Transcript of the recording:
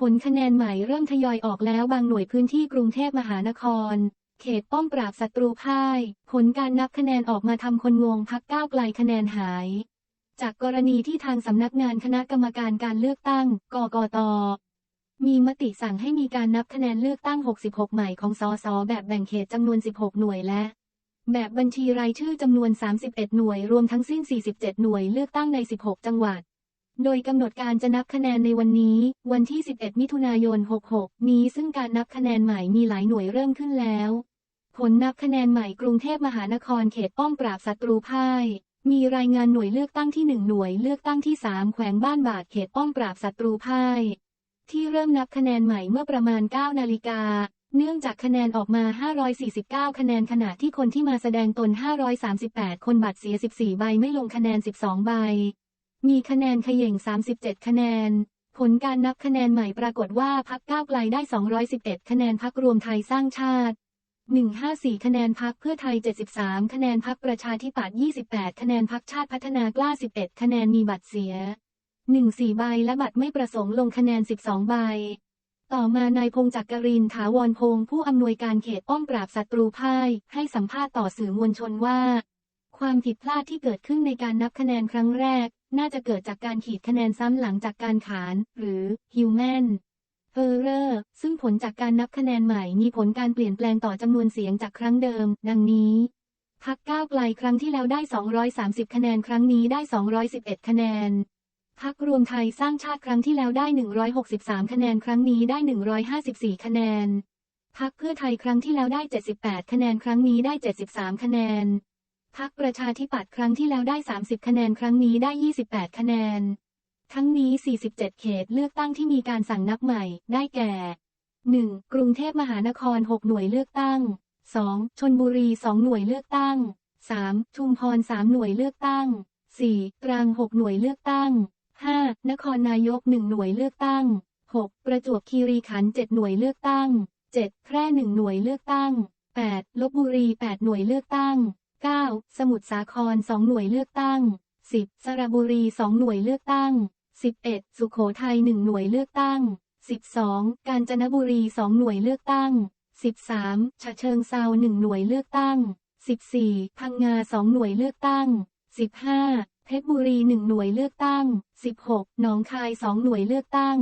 ผลคะแนนใหม่เริ่มทยอยออกแล้วบางหน่วยพื้นที่กรุงเทพมหานคร เขตป้อมปราบศัตรูพ่าย ผลการนับคะแนนออกมาทำคนงงพักก้าวไกลคะแนนหาย จากกรณีที่ทางสำนักงานคณะกรรมการการเลือกตั้ง กกต มีมติสั่งให้มีการนับคะแนนเลือกตั้ง 66 ใหม่ของสสแบบแบ่งเขตจำนวน 16 หน่วยและแบบบัญชีรายชื่อจำนวน 31 หน่วย รวมทั้งสิ้น 47 หน่วยเลือกตั้งใน 16 จังหวัด โดยกำหนดการจะนับคะแนนในวันนี้ วันที่ 11 มิถุนายน 66 นี้ซึ่งการนับคะแนนใหม่มีหลายหน่วยเริ่มขึ้นแล้ว ผลนับคะแนนใหม่กรุงเทพมหานครเขตป้องปราบศัตรูพ่าย มีรายงานหน่วยเลือกตั้งที่ 1 หน่วยเลือกตั้งที่ 3 แขวงบ้านบาดเขตป้องปราบศัตรูพ่าย ที่เริ่มนับคะแนนใหม่เมื่อประมาณ 9 นาฬิกาเนื่องจากคะแนนออกมา 549 คะแนนขณะที่คนที่มาแสดงตน 538 คนบัตรเสีย 14 ใบไม่ลงคะแนน 12 ใบ มีคะแนนเขย่ง 37 คะแนน ผลการนับคะแนนใหม่ปรากฏว่าพักก้าวไกลได้ 211 คะแนนพักรวมไทยสร้างชาติ 154 คะแนนพักเพื่อไทย 73 คะแนนพักประชาธิปัตย์28 คะแนนพักชาติพัฒนากล้า 11 คะแนนมีบัตรเสีย 14 ใบและบัตรไม่ประสงค์ลงคะแนน 12 ใบ ต่อมานายพงจักรินถาวรพงศ์ผู้อำนวยการเขตป้องปราบศัตรูพ่ายให้สัมภาษณ์ต่อสื่อมวลชนว่า ความผิดพลาดที่เกิดขึ้นในการนับคะแนนครั้งแรก น่าจะเกิดจากการขีดคะแนนซ้ำหลังจากการขาน หรือ human error ซึ่งผลจากการนับคะแนนใหม่มีผลการเปลี่ยนแปลงต่อจำนวนเสียงจากครั้งเดิม ดังนี้พักก้าวไกลครั้งที่แล้วได้ 230 คะแนนครั้งนี้ได้ 211 คะแนนพักรวมไทยสร้างชาติครั้งที่แล้วได้ 163 คะแนนครั้งนี้ได้ 154 คะแนนพักเพื่อไทยครั้งที่แล้วได้ 78 คะแนนครั้งนี้ได้ 73 คะแนน พักประชาธิปัตย์ครั้งที่แล้วได้ 30 คะแนนครั้งนี้ได้ 28 คะแนน ทั้งนี้ 47 เขตเลือกตั้งที่มีการสั่งนับใหม่ ได้แก่ 1. กรุงเทพมหานคร 6 หน่วยเลือกตั้ง 2. ชนบุรี 2 หน่วยเลือกตั้ง 3. ชุมพร 3 หน่วยเลือกตั้ง 4. ตรัง 6 หน่วยเลือกตั้ง 5. นครนายก 1 หน่วยเลือกตั้ง 6. ประจวบคีรีขันธ์ 7 หน่วยเลือกตั้ง 7. แพร่ 1 หน่วยเลือกตั้ง 8. ลบบุรี 8 หน่วยเลือกตั้ง 9. สมุทรสาคร 2 หน่วยเลือกตั้ง 10. สระบุรี 2 หน่วยเลือกตั้ง 11. สุโขทัย 1 หน่วยเลือกตั้ง 12. กาญจนบุรี 2 หน่วยเลือกตั้ง 13. ฉะเชิงเซา 1 หน่วยเลือกตั้ง 14. พังงา 2 หน่วยเลือกตั้ง 15. เพชรบุรี 1 หน่วยเลือกตั้ง 16. หนองคาย 2 หน่วยเลือกตั้ง